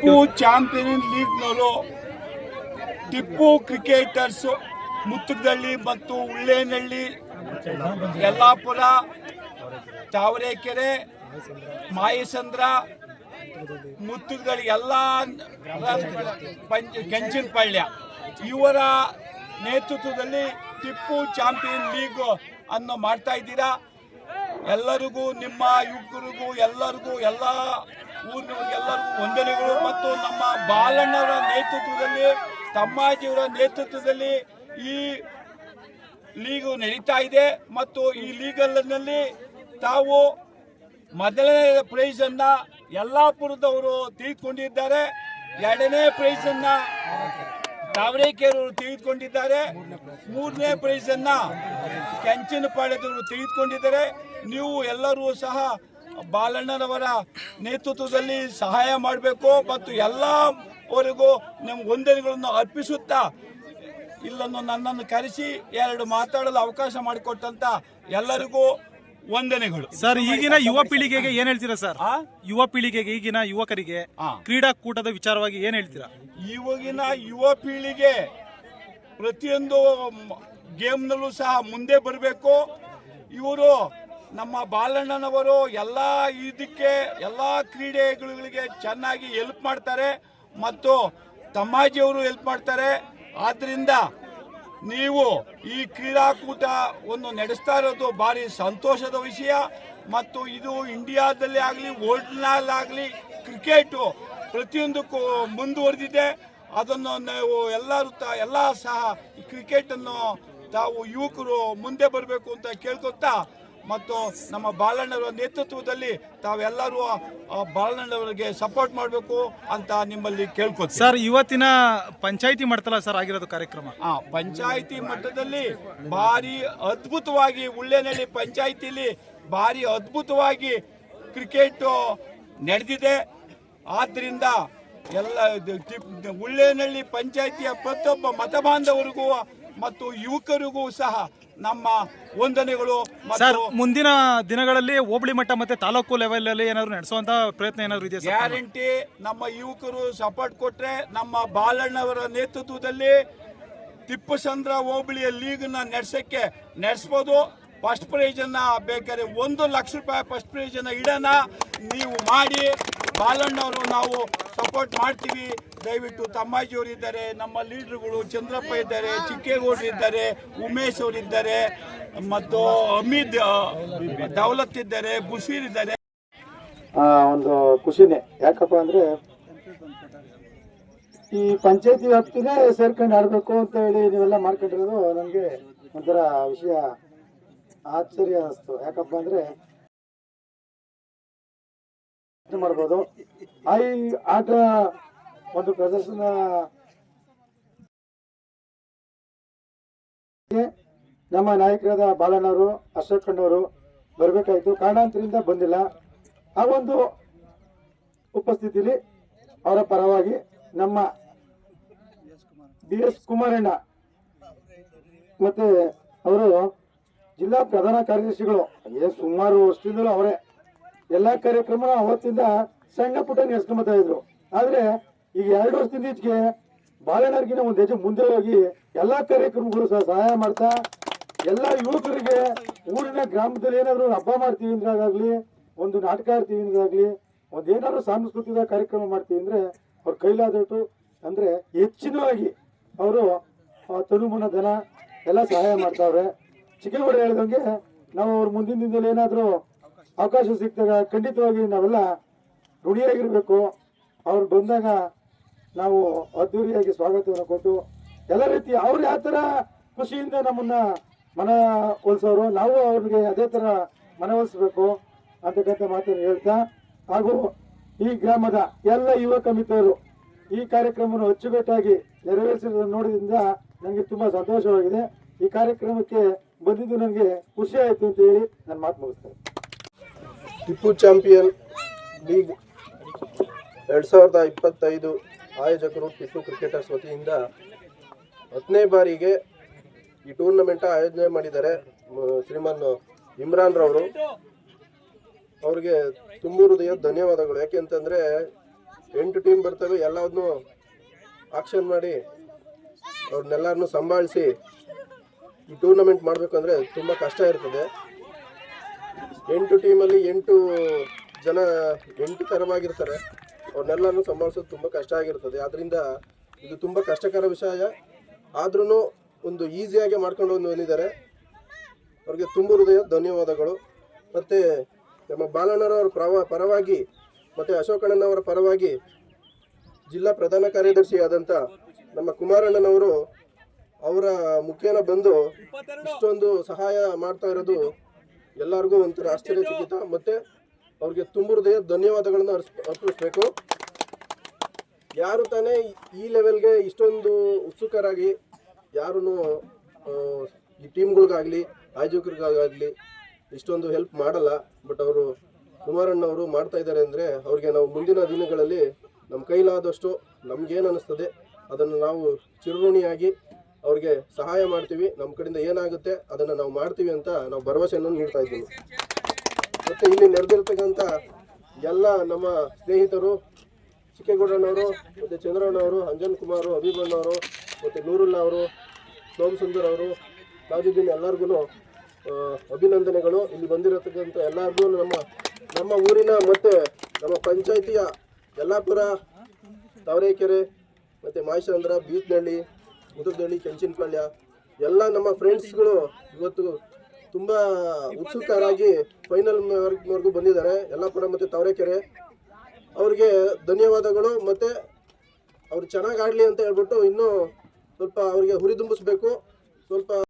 Tipu champion ಲೀಗ್ನವರು Tippu cricketers Muttugadalli ಮತ್ತು ಉಳ್ಳೇನಹಳ್ಳಿ ಯಲ್ಲಾಪುರ ತಾವರೆಕೆರೆ ಮಾಯಸಂದ್ರ, ಮುತ್ತುಗದಳ್ಳಿ, ಎಲ್ಲ ಪಂಚ ಇವರ ನೇತೃತ್ವದಲ್ಲಿ ಟಿಪ್ಪು ಚಾಂಪಿಯನ್ ಲೀಗ್ ಅನ್ನು ಮಾಡ್ತಾ ಇದ್ದೀರಾ? ಎಲ್ಲರಿಗೂ, ನಿಮ್ಮ ಯುವಕರಿಗೂ, ಎಲ್ಲರಿಗೂ, ಎಲ್ಲ ಊರಿನವ್ರಿಗೆಲ್ಲರಿಗೂ ವಂದನೆಗಳು ಮತ್ತು ನಮ್ಮ ಬಾಲಣ್ಣರ ನೇತೃತ್ವದಲ್ಲಿ, ತಮ್ಮಾಜಿಯವರ ನೇತೃತ್ವದಲ್ಲಿ ಈ ಲೀಗು ನಡೀತಾ ಇದೆ ಮತ್ತು ಈ ಲೀಗಲ್ನಲ್ಲಿ ತಾವು ಮೊದಲನೇ ಪ್ರೈಸ್ ಅನ್ನ ಯಲ್ಲಾಪುರದವರು ತೆಗೆದುಕೊಂಡಿದ್ದಾರೆ. ಎರಡನೇ ಪ್ರೈಸ್ ಅನ್ನ ತಾವರೆಕೆರೆಯವರು ತೆಗೆದುಕೊಂಡಿದ್ದಾರೆ. ಮೂರನೇ ಪ್ರೈಸ್ ಅನ್ನ ಕೆಂಚನಪಾಳ್ಯದವರು ತೆಗೆದುಕೊಂಡಿದ್ದಾರೆ. ನೀವು ಎಲ್ಲರೂ ಸಹ ಬಾಲಣ್ಣನವರ ನೇತೃತ್ವದಲ್ಲಿ ಸಹಾಯ ಮಾಡಬೇಕು ಮತ್ತು ಎಲ್ಲವರೆಗೂ ನಿಮ್ಮ ವಂದನೆಗಳನ್ನು ಅರ್ಪಿಸುತ್ತಾ ಇಲ್ಲನ್ನು ನನ್ನನ್ನು ಕರೆಸಿ ಎರಡು ಮಾತಾಡಲು ಅವಕಾಶ ಮಾಡಿಕೊಟ್ಟಂತ ಎಲ್ಲರಿಗೂ ವಂದನೆಗಳು ಸರ್ ಈಗಿನ ಯುವ ಪೀಳಿಗೆಗೆ ಏನ್ ಹೇಳ್ತೀರಾ ಸರ್? ಯುವ ಪೀಳಿಗೆಗೆ ಈಗಿನ ಯುವಕರಿಗೆ. ಕ್ರೀಡಾಕೂಟದ ವಿಚಾರವಾಗಿ ಏನ್ ಹೇಳ್ತೀರಾ ಇವಾಗಿನ ಯುವ ಪೀಳಿಗೆ ಪ್ರತಿಯೊಂದು ಗೇಮ್ನಲ್ಲೂ ಸಹ ಮುಂದೆ ಬರಬೇಕು ಇವರು ನಮ್ಮ ಬಾಲಣ್ಣನವರು ಎಲ್ಲ ಇದಕ್ಕೆ, ಎಲ್ಲ ಕ್ರೀಡೆಗಳಿಗೆ ಚೆನ್ನಾಗಿ ಹೆಲ್ಪ್ ಮಾಡ್ತಾರೆ ಮತ್ತು ತಮ್ಮಾಜಿಯವರು ಹೆಲ್ಪ್ ಮಾಡ್ತಾರೆ. ಆದ್ದರಿಂದ ನೀವು ಈ ಕ್ರೀಡಾಕೂಟ ಒಂದು ನಡೆಸ್ತಾ ಇರೋದು ಭಾರಿ ಸಂತೋಷದ ವಿಷಯ. ಮತ್ತು ಇದು ಇಂಡಿಯಾದಲ್ಲಿ ಆಗಲಿ ವರ್ಲ್ಡ್ನಲ್ಲಾಗಲಿ ಕ್ರಿಕೆಟು ಪ್ರತಿಯೊಂದಕ್ಕೂ ಮುಂದುವರೆದಿದೆ. ಅದನ್ನು ನಾವು ಎಲ್ಲರೂ ತ, ಎಲ್ಲ ಸಹ ಕ್ರಿಕೆಟನ್ನು ತಾವು ಯುವಕರು ಮುಂದೆ ಬರಬೇಕು ಅಂತ ಕೇಳ್ಕೊತಾ ಮತ್ತು ನಮ್ಮ ಬಾಲಣ್ಣವರ ನೇತೃತ್ವದಲ್ಲಿ ತಾವೆಲ್ಲರೂ ಬಾಲಣ್ಣವರಿಗೆ ಸಪೋರ್ಟ್ ಮಾಡಬೇಕು ಅಂತ ನಿಮ್ಮಲ್ಲಿ ಕೇಳ್ಕೊತೀವಿ ಸರ್ ಇವತ್ತಿನ ಪಂಚಾಯಿತಿ ಮಾಡ್ತಲ್ಲ ಸರ್ ಆಗಿರೋದು ಕಾರ್ಯಕ್ರಮ? ಆ ಪಂಚಾಯಿತಿ ಮಟ್ಟದಲ್ಲಿ ಭಾರಿ ಅದ್ಭುತವಾಗಿ ಉಳ್ಳೆನಹಳ್ಳಿ ಪಂಚಾಯಿತಿಲಿ ಭಾರಿ ಅದ್ಭುತವಾಗಿ ಕ್ರಿಕೆಟ್ ನಡೆದಿದೆ. ಆದ್ರಿಂದ ಎಲ್ಲ ಉಳ್ಳೇನಳ್ಳಿ ಉಳ್ಳೇನಹಳ್ಳಿ ಪಂಚಾಯಿತಿಯ ಪ್ರತಿಯೊಬ್ಬ ಮತಬಾಂಧವರಿಗೂ ಮತ್ತು ಯುವಕರಿಗೂ ಸಹ ನಮ್ಮ ವಂದನೆಗಳು. ಸರ್ ಮುಂದಿನ ದಿನಗಳಲ್ಲಿ ಹೋಬಳಿ ಮಟ್ಟ ಮತ್ತೆ ತಾಲೂಕು ಲೆವೆಲ್ ಅಲ್ಲಿ ಏನಾದ್ರು ನಡೆಸುವಂತ ಪ್ರಯತ್ನ ಏನಾದ್ರು ಇದೆಯಾ ಸರ್ ಗ್ಯಾರಂಟಿ ನಮ್ಮ ಯುವಕರು ಸಪೋರ್ಟ್ ಕೊಟ್ರೆ ನಮ್ಮ ಬಾಲಣ್ಣವರ ನೇತೃತ್ವದಲ್ಲಿ ತಿಪ್ಪಸಂದ್ರ ಹೋಬಳಿಯ ಲೀಗ್ನ ನಡೆಸಕ್ಕೆ ನಡೆಸ್ಬೋದು. ಫಸ್ಟ್ ಪ್ರೈಜ್ ಅನ್ನ ಬೇಕಾದ್ರೆ ಒಂದು ಲಕ್ಷ ರೂಪಾಯಿ ಫಸ್ಟ್ ಪ್ರೈಜ್ ಅನ್ನ ಇಡೋಣ. ನೀವು ಮಾಡಿ ಬಾಲಣ್ಣವರು ನಾವು ಸಪೋರ್ಟ್ ಮಾಡ್ತೀವಿ. ದಯವಿಟ್ಟು ತಮ್ಮಾಜಿಯವರು ಇದ್ದಾರೆ, ನಮ್ಮ ಲೀಡರ್ಗಳು ಚಂದ್ರಪ್ಪ ಇದ್ದಾರೆ, ಚಿಕ್ಕೇಗೌಡರು ಇದ್ದಾರೆ, ಉಮೇಶ್ ಅವರು ಇದ್ದಾರೆ, ಮತ್ತು ಅಮಿತ್ ದೌಲತ್ ಇದ್ದಾರೆ, ಬುಷೀರ್ ಇದ್ದಾರೆ. ಒಂದು ಖುಷಿನೇ. ಯಾಕಪ್ಪ ಅಂದ್ರೆ ಈ ಪಂಚಾಯತಿ ವ್ಯಾಪ್ತಿನೇ ಸೇರ್ಕೊಂಡು ಆಡ್ಬೇಕು ಅಂತ ಹೇಳಿ ನೀವೆಲ್ಲ ಮಾಡ್ಕೊಂಡಿರೋದು ನನಗೆ ಒಂಥರ ವಿಷಯ ಆಶ್ಚರ್ಯ ಅನಿಸ್ತು ಯಾಕಪ್ಪ ಅಂದ್ರೆ ಮಾಡ್ಬೋದು. ಈ ಆಟ ಒಂದು ಪ್ರದರ್ಶನ ನಮ್ಮ ನಾಯಕರಾದ ಬಾಲಣ್ಣವರು ಅಶೋಕ್ ಖಂಡವರು ಬರಬೇಕಾಯ್ತು. ಕಾರಣಾಂತರಿಂದ ಬಂದಿಲ್ಲ. ಆ ಒಂದು ಉಪಸ್ಥಿತಿಲಿ ಅವರ ಪರವಾಗಿ ನಮ್ಮ ಬಿ ಎಸ್ ಕುಮಾರಣ್ಣ ಮತ್ತೆ ಅವರು ಜಿಲ್ಲಾ ಪ್ರಧಾನ ಕಾರ್ಯದರ್ಶಿಗಳು ಏ ಸುಮಾರು ವರ್ಷದಿಂದಲೂ ಅವರೇ. ಎಲ್ಲಾ ಕಾರ್ಯಕ್ರಮ ಅವತ್ತಿಂದ ಸಣ್ಣ ಪುಟ್ಟ ನಡೆಸ್ಕೊಂಬತ್ತಾ ಇದ್ರು. ಆದ್ರೆ ಈಗ ಎರಡು ವರ್ಷದಿಂದ ಈಚೆಗೆ ಬಾಲಣ್ಣರಿಗಿನ ಒಂದು ಹೆಜ್ಜೆ ಮುಂದೆ ಹೋಗಿ ಎಲ್ಲಾ ಕಾರ್ಯಕ್ರಮಗಳು ಸಹ ಸಹಾಯ ಮಾಡ್ತಾ, ಎಲ್ಲ ಯುವಕರಿಗೆ ಊರಿನ ಗ್ರಾಮದಲ್ಲಿ ಏನಾದರೂ ಹಬ್ಬ ಮಾಡ್ತೀವಿ ಅಂದ್ರಾಗಲಿ ಒಂದು ನಾಟಕ ಆಡ್ತೀವಿ ಅಂದ್ರಾಗಲಿ ಒಂದು ಏನಾದರೂ ಸಾಂಸ್ಕೃತಿಕ ಕಾರ್ಯಕ್ರಮ ಮಾಡ್ತೀವಿ ಅಂದ್ರೆ ಅವ್ರ ಕೈಲಾದಟ್ಟು ಅಂದ್ರೆ ಹೆಚ್ಚಿನವಾಗಿ ಅವರು ತನುಮನ ಧನ ಎಲ್ಲ ಸಹಾಯ ಮಾಡ್ತಾವ್ರೆ. ಚಿಕ್ಕಗೌಡ ಹೇಳ್ದಂಗೆ ನಾವು ಅವ್ರ ಮುಂದಿನ ದಿನದಲ್ಲಿ ಏನಾದರೂ ಅವಕಾಶ ಸಿಕ್ಕಿದಾಗ ಖಂಡಿತವಾಗಿ ನಾವೆಲ್ಲ ಋಣಿಯಾಗಿರಬೇಕು. ಅವ್ರು ಬಂದಾಗ ನಾವು ಅದ್ದೂರಿಯಾಗಿ ಸ್ವಾಗತವನ್ನು ಕೊಟ್ಟು ಎಲ್ಲ ರೀತಿ ಅವ್ರು ಯಾವ ಥರ ಖುಷಿಯಿಂದ ನಮ್ಮನ್ನ ಮನ ಒಲಿಸೋರು, ನಾವು ಅವ್ರಿಗೆ ಅದೇ ಥರ ಮನವೊಲಿಸ್ಬೇಕು ಅಂತಕ್ಕಂಥ ಮಾತನ್ನು ಹೇಳ್ತಾ, ಹಾಗೂ ಈ ಗ್ರಾಮದ ಎಲ್ಲ ಯುವಕ ಮಿತ್ರರು ಈ ಕಾರ್ಯಕ್ರಮವನ್ನು ಅಚ್ಚುಕಟ್ಟಾಗಿ ನೆರವೇರಿಸಿದ ನೋಡಿದ್ರಿಂದ ನನಗೆ ತುಂಬ ಸಂತೋಷವಾಗಿದೆ. ಈ ಕಾರ್ಯಕ್ರಮಕ್ಕೆ ಬಂದಿದ್ದು ನನಗೆ ಖುಷಿ ಆಯಿತು ಅಂತ ಹೇಳಿ ನನ್ನ ಮಾತು ಮುಗಿಸ್ತೇನೆ. ಟಿಪ್ಪು ಚಾಂಪಿಯನ್ ಲೀಗ್ ಎರಡು ಸಾವಿರದ ಇಪ್ಪತ್ತೈದು ಆಯೋಜಕರು, ಟಿಪ್ಪು ಕ್ರಿಕೆಟರ್ಸ್ ವತಿಯಿಂದ ಹತ್ತನೇ ಬಾರಿಗೆ ಈ ಟೂರ್ನಮೆಂಟ್ ಆಯೋಜನೆ ಮಾಡಿದ್ದಾರೆ ಶ್ರೀಮಾನ್ ಇಮ್ರಾನ್ ರವರು. ಅವ್ರಿಗೆ ತುಂಬ ಹೃದಯ, ಧನ್ಯವಾದಗಳು. ಯಾಕೆಂತಂದರೆ ಎಂಟು ಟೀಮ್ ಬರ್ತವೆ ಎಲ್ಲವನ್ನು ಆಕ್ಷನ್ ಮಾಡಿ ಅವ್ರನ್ನೆಲ್ಲರನ್ನೂ ಸಂಭಾಳಿಸಿ ಈ ಟೂರ್ನಮೆಂಟ್ ಮಾಡಬೇಕಂದ್ರೆ ತುಂಬ ಕಷ್ಟ ಇರ್ತದೆ. ಎಂಟು ಟೀಮಲ್ಲಿ ಎಂಟು ಜನ, ಎಂಟು ಥರವಾಗಿರ್ತಾರೆ ಅವ್ರನ್ನೆಲ್ಲನೂ ಸಂಭಾಳಿಸೋದು ತುಂಬ ಕಷ್ಟ ಆಗಿರ್ತದೆ. ಆದ್ದರಿಂದ ಇದು ತುಂಬ ಕಷ್ಟಕರ ವಿಷಯ. ಆದ್ರೂ ಒಂದು ಈಸಿಯಾಗಿ ಮಾಡ್ಕೊಂಡು ಬಂದು ಬಂದಿದ್ದಾರೆ. ಅವ್ರಿಗೆ ತುಂಬ ಹೃದಯ, ಧನ್ಯವಾದಗಳು. ಮತ್ತು ನಮ್ಮ ಬಾಲಣ್ಣರವರ ಪ್ರವ, ಪರವಾಗಿ, ಮತ್ತು ಅಶೋಕಣ್ಣನವರ ಪರವಾಗಿ ಜಿಲ್ಲಾ ಪ್ರಧಾನ ಕಾರ್ಯದರ್ಶಿಯಾದಂಥ ನಮ್ಮ ಕುಮಾರಣ್ಣನವರು ಅವರ ಮುಖೇನ ಬಂದು ಇಷ್ಟೊಂದು ಸಹಾಯ ಮಾಡ್ತಾ ಇರೋದು ಎಲ್ಲರಿಗೂ ಒಂಥರ ಆಶ್ಚರ್ಯಚಕಿತ. ಮತ್ತು ಅವ್ರಿಗೆ ತುಂಬ ಹೃದಯ ಧನ್ಯವಾದಗಳನ್ನು ಅರ್ಸ್, ಅರ್ಪಿಸ್ಬೇಕು. ಯಾರು ತಾನೇ ಈ ಲೆವೆಲ್ಗೆ ಇಷ್ಟೊಂದು ಉತ್ಸುಕರಾಗಿ ಯಾರೂ ಈ ಟೀಮ್ಗಳಿಗಾಗಲಿ ಆಯೋಜಕರಿಗಾಗಲಿ ಇಷ್ಟೊಂದು ಹೆಲ್ಪ್ ಮಾಡಲ್ಲ. ಬಟ್ ಅವರು ಕುಮಾರಣ್ಣವರು ಮಾಡ್ತಾ ಇದ್ದಾರೆ ಅಂದರೆ ಅವ್ರಿಗೆ ನಾವು ಮುಂದಿನ ದಿನಗಳಲ್ಲಿ ನಮ್ಮ ಕೈಲಾದಷ್ಟು ನಮ್ಗೇನು ಅನ್ನಿಸ್ತದೆ ಅದನ್ನು ನಾವು ಚಿರುಣಿಯಾಗಿ ಅವ್ರಿಗೆ ಸಹಾಯ ಮಾಡ್ತೀವಿ. ನಮ್ಮ ಕಡೆಯಿಂದ ಏನಾಗುತ್ತೆ ಅದನ್ನು ನಾವು ಮಾಡ್ತೀವಿ ಅಂತ ನಾವು ಭರವಸೆಯನ್ನು ನೀಡ್ತಾ ಇದ್ದೀವಿ. ಮತ್ತು ಇಲ್ಲಿ ನೆರೆದಿರ್ತಕ್ಕಂಥ ಎಲ್ಲ ನಮ್ಮ ಸ್ನೇಹಿತರು ಚಿಕ್ಕೇಗೌಡಣ್ಣವರು, ಮತ್ತು ಚಂದ್ರಣ್ಣವರು, ಅಂಜನ್ ಕುಮಾರು ಅಭಿಮಣ್ಣವರು ಮತ್ತು ನೂರುಲ್ಲಾ ಅವರು ಸೋಮ್ ಸುಂದರ್ ಅವರು ತಾಜುದ್ದೀನ್ ಎಲ್ಲರಿಗೂ ಅಭಿನಂದನೆಗಳು. ಇಲ್ಲಿ ಬಂದಿರತಕ್ಕಂಥ ಎಲ್ಲರಿಗೂ ನಮ್ಮ ನಮ್ಮ ಊರಿನ ಮತ್ತು ನಮ್ಮ ಪಂಚಾಯಿತಿಯ ಯಲ್ಲಾಪುರ, ತಾವರೆಕೆರೆ, ಮತ್ತು ಮಾಯಸಂದ್ರ ಬೀತ್ನಹಳ್ಳಿ ಮುದುಗನಹಳ್ಳಿ ಕೆಂಚಿನಪಾಳ್ಯ, ಎಲ್ಲ ನಮ್ಮ ಫ್ರೆಂಡ್ಸ್ಗಳು ಇವತ್ತು ತುಂಬ ಉತ್ಸುಕರಾಗಿ ಫೈನಲ್ ವರ್ಗವರೆಗೂ ಬಂದಿದ್ದಾರೆ. ಯಲ್ಲಾಪುರ ಮತ್ತು ತಾವರೆಕೆರೆ. ಅವ್ರಿಗೆ ಧನ್ಯವಾದಗಳು ಮತ್ತು ಅವ್ರು ಚೆನ್ನಾಗಿ ಆಡಲಿ ಅಂತ ಹೇಳ್ಬಿಟ್ಟು ಇನ್ನೂ ಸ್ವಲ್ಪ ಅವರಿಗೆ ಹುರಿದುಂಬಿಸ್ಬೇಕು. ಸ್ವಲ್ಪ